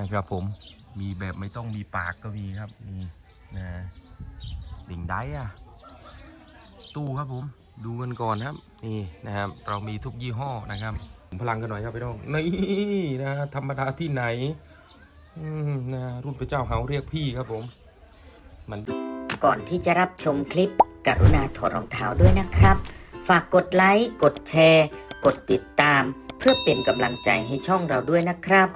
นะครับผมมีแบบไม่ต้องมีปากก็มีครับนี่นะดิ่งได้อะตู้ครับผมดูกันก่อนครับนี่นะครับเรามีทุกยี่ห้อนะครับ พลังกันหน่อยครับพี่น้องนี่นะธรรมดาที่ไหนนะรุ่นพระเจ้าเฮาเรียกพี่ครับผมมันก่อนที่จะรับชมคลิป กรุณาถอดรองเท้าด้วยนะครับ ฝากกดไลค์ กดแชร์ กดติดตาม เพื่อเป็นกำลังใจให้ช่องเราด้วยนะครับ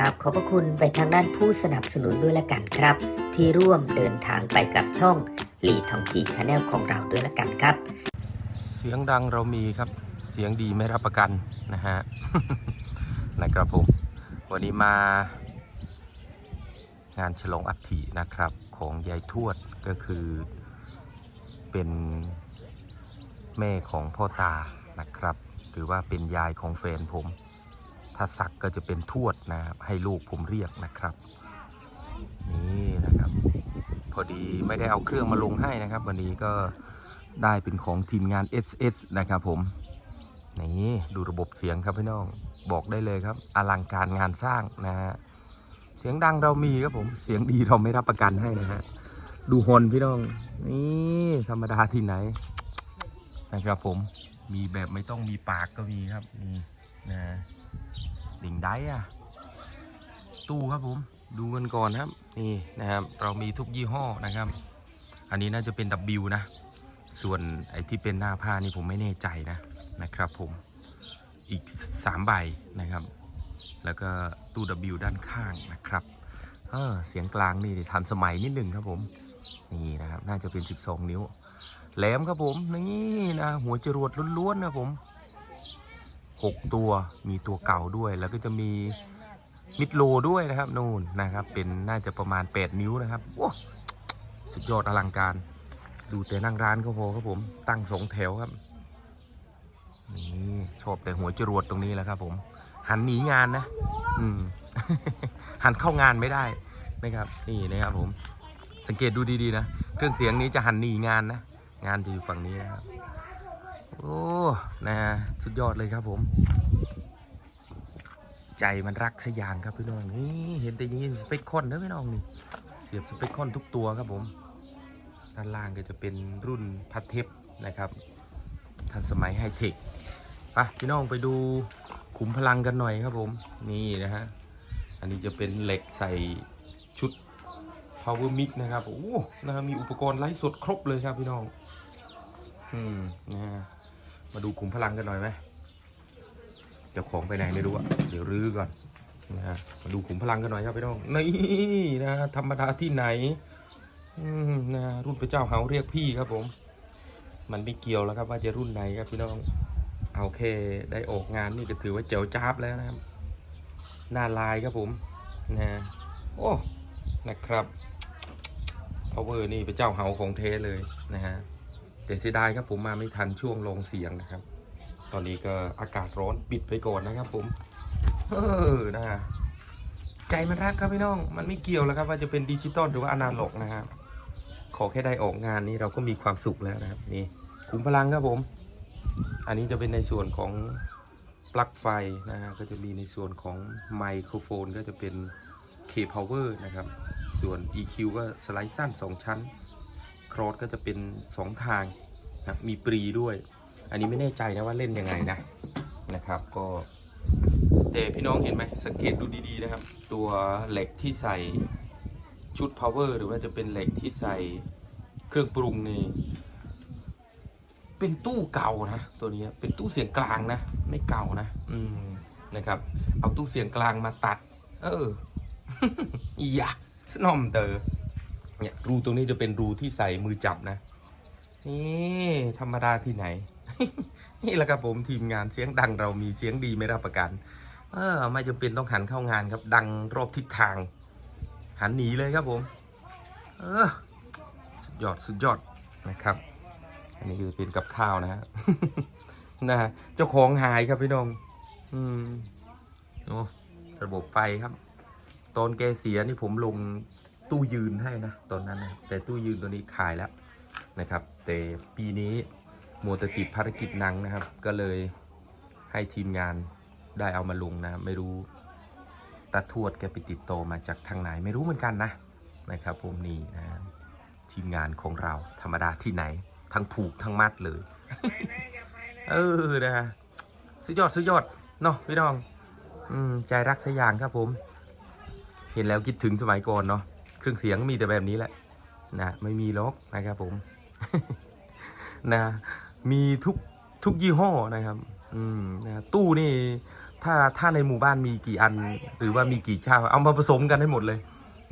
ราบขอบพระคุณไปทางด้านผู้สนับสนุนด้วยละกันครับ ที่ร่วมเดินทางไปกับช่องลีทองจีชาแนลของเราด้วยละกันครับ เสียงดังเรามีครับ เสียงดีไม่รับประกันนะฮะ นะครับผม วันนี้มางานฉลองอัฐินะครับของยายทวดก็คือเป็นแม่ของพ่อตานะครับ หรือว่าเป็นยายของแฟนผม ถ้าสักก็จะเป็นทวดนะครับ ให้ลูกผมเรียกนะครับ นี่นะครับ พอดีไม่ได้เอาเครื่องมาลงให้นะครับ วันนี้ก็ได้เป็นของทีมงาน SS นะครับผม นี่ดูระบบเสียงครับพี่น้อง บอกได้เลยครับ อลังการงานสร้างนะฮะ เสียงดังเรามีครับผม เสียงดีเราไม่รับประกันให้นะฮะ ดูฮอนพี่น้อง นี่ธรรมดาที่ไหนนะครับผม มีแบบไม่ต้องมีปากก็มีครับนี่นะ ดิ่งได้อะตู้ครับผมดูกันก่อนครับ นี่นะครับ เรามีทุกยี่ห้อนะครับ อันนี้น่าจะเป็น W นะ ส่วนไอ้ที่เป็นหน้าผ้านี่ผมไม่แน่ใจนะนะครับผมอีก 3 ใบนะครับ แล้วก็ตู้ W ด้านข้างนะครับเออเสียงกลางนี่ทันสมัยนิดหนึ่งครับผมนี่นะครับ น่าจะเป็น 12 นิ้วแหลมครับผมนี่นะหัวจรวดล้วนๆนะผม 6 ตัวมีตัวเก่าด้วย แล้วก็จะมีมิดโลด้วยนะครับนู่นนะครับ เป็นน่าจะประมาณ 8 นิ้วนะครับโอ้สุดยอดอลังการ ดูแต่นั่งร้านก็พอครับผมตั้งสองแถวครับนี่ชอบแต่หัวจรวดตรงนี้แหละครับ ผม หันหนีงานนะ อืม หันเข้างานไม่ได้นะครับ นี่นะครับผม สังเกตดูดีๆนะ เครื่องเสียงนี้จะหันหนีงานนะ งานจะอยู่ฝั่งนี้นะครับ โอ้นะสุดยอดเลยครับผม ใจมันรักสยางครับพี่น้องนี่เห็นแต่ยังนี้สเปคคอนนะพี่น้องนี่ เสียบสเปคคอนทุกตัวครับผม ด้านล่างก็จะเป็นรุ่นพัดเทปนะครับทันสมัยไฮเทคไปพี่น้องไปดูขุมพลังกันหน่อยครับผม นี่นะฮะ อันนี้จะเป็นเหล็กใส่ชุด power mix นะครับ โอ้นะฮะมีอุปกรณ์ไลฟ์สดครบเลยครับพี่น้อง อืม นะฮะ มาดูขุมพลังกันหน่อยไหมเจ้าของไปไหนไม่รู้อะเดี๋ยวรื้อก่อนนะฮะมาดูขุมพลังกันหน่อยครับพี่น้องนี่นะธรรมดาที่ไหนนะรุ่นพระเจ้าเฮาเรียกพี่ครับผม มันไม่เกี่ยวแล้วครับว่าจะรุ่นไหนครับพี่น้องเอาแค่ได้ออกงานนี่ก็ถือว่าเจ๋วจ้าบแล้วนะครับหน้าลายครับผมนะโอ้นะครับ power นี่เป็นเจ้าเฮาของเทเลยนะฮะ แต่เสียดายครับผมมาไม่ทันช่วงลงเสียงนะครับ ตอนนี้ก็อากาศร้อนปิดไปก่อนนะครับผม เออนะฮะใจมันรักครับพี่น้อง มันไม่เกี่ยวแล้วครับว่าจะเป็นดิจิตอลหรือว่าอนาล็อกนะครับ ขอแค่ได้ออกงานนี้เราก็มีความสุขแล้วนะครับ นี่คุมพลังครับผม อันนี้จะเป็นในส่วนของปลั๊กไฟนะฮะก็จะมีในส่วนของไมโครโฟนก็จะเป็น K power นะครับ ส่วน EQ ก็สไลด์สั้น 2 ชั้น ครอสก็จะเป็น 2 ทางนะมีปรีด้วย อันนี้ไม่แน่ใจนะว่าเล่นยังไงนะนะครับก็ แต่พี่น้องเห็นไหมสังเกตดูดีๆนะครับ ตัวเหล็กที่ใส่ชุด power หรือว่าจะเป็นเหล็กที่ใส่เครื่องปรุงนี่เป็นตู้เก่านะตัวนี้เป็นตู้เสียงกลางนะ ไม่เก่านะ อืมนะครับ เอาตู้เสียงกลางมาตัด เอออียะสนอมเตอ เนี่ยรูตรงนี้จะเป็นรูที่ใส่มือจับนะ นี่ธรรมดาที่ไหน นี่แหละครับผมทีมงานเสียงดังเรามีเสียงดีไม่รับประกัน เออไม่จำเป็นต้องหันเข้างานครับ ดังรอบทิศทาง หันหนีเลยครับผม เออสุดยอดสุดยอดนะครับ อันนี้คือเป็นกับข้าวนะฮะนะฮะเจ้าของหายครับพี่น้อง อืมโอ้ระบบไฟครับ ตอนแกเสียนี่ผมลง ตู้ยืนให้นะตอนนั้นนะแต่ตู้ยืนตัวนี้ขายแล้วนะครับ แต่ปีนี้มัวแต่ติดภารกิจหนังนะครับ ก็เลยให้ทีมงานได้เอามาลงนะ ไม่รู้ตาทวดแกไปติดโตมาจากทางไหนไม่รู้เหมือนกันนะนะครับผมนี่นะทีมงานของเราธรรมดาที่ไหน ทั้งผูกทั้งมัดเลย เออนะสุดยอดสุดยอดเนาะพี่น้อง อืมใจรักสยางครับผม เห็นแล้วคิดถึงสมัยก่อนเนาะ เครื่องเสียงมีแต่แบบนี้แหละนะไม่มีล็อกนะครับผมนะมีทุกทุกยี่ห้อนะครับอืมนะตู้นี่ถ้าถ้าในหมู่บ้านมีกี่อัน หรือว่ามีกี่เช่าเอามาผสมกันให้หมดเลย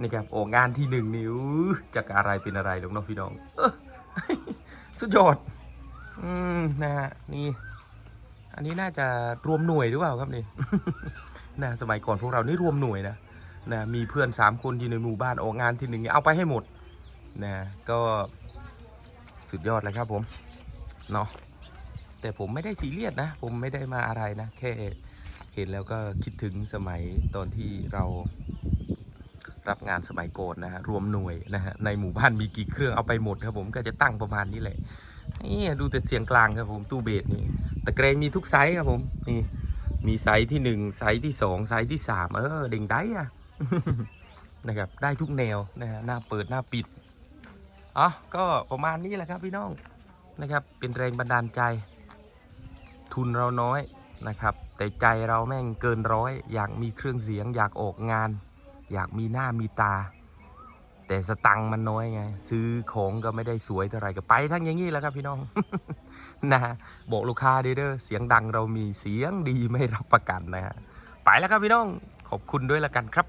นะครับออกงานที่หนึ่งนี่อู้จะอะไรเป็นอะไรหรอกเน้องพี่น้องสุดยอดอืมนะฮะนี่ อันนี้น่าจะรวมหน่วยหรือเปล่าครับนี่นะสมัยก่อนพวกเรานี่รวมหน่วยนะ นะมีเพื่อนสามคนอยู่ในหมู่บ้านออกงานที่หนึ่งเอาไปให้หมดนะก็สุดยอดเลยครับผมเนาะแต่ผมไม่ได้ซีเรียสนะ ผมไม่ได้มาอะไรนะ แค่เห็นแล้วก็คิดถึงสมัยตอนที่เรารับงานสมัยโก่อนะฮะรวมหน่วยนะฮะในหมู่บ้านมีกี่เครื่องเอาไปหมดครับผมก็จะตั้งประมาณนี้แหละนี่ดูแต่เสียงกลางครับผมตู้เบสนี่ตะเกรงมีทุกไซส์ครับผมนี่มีไซส์ที่หนึ่งไซส์ที่สองไซส์ที่สามเออเด่งได้อะ นะครับได้ทุกแนวนะฮะหน้าเปิดหน้าปิดอ๋อก็ประมาณนี้แหละครับพี่น้องนะครับ เป็นแรงบันดาลใจ ทุนเราน้อยนะครับ แต่ใจเราแม่งเกินร้อย อยากมีเครื่องเสียง อยากออกงาน อยากมีหน้ามีตา แต่สตังค์มันน้อยไง ซื้อของก็ไม่ได้สวยเท่าไหร่ก็ไปทั้งอย่างนี้แหล้วครับพี่น้องนะฮะบอกลูกค้าดีเด้อเสียงดังเรามีเสียงดีไม่รับประกันนะฮะไปแล้วครับพี่น้องขอบคุณด้วยละกันครับ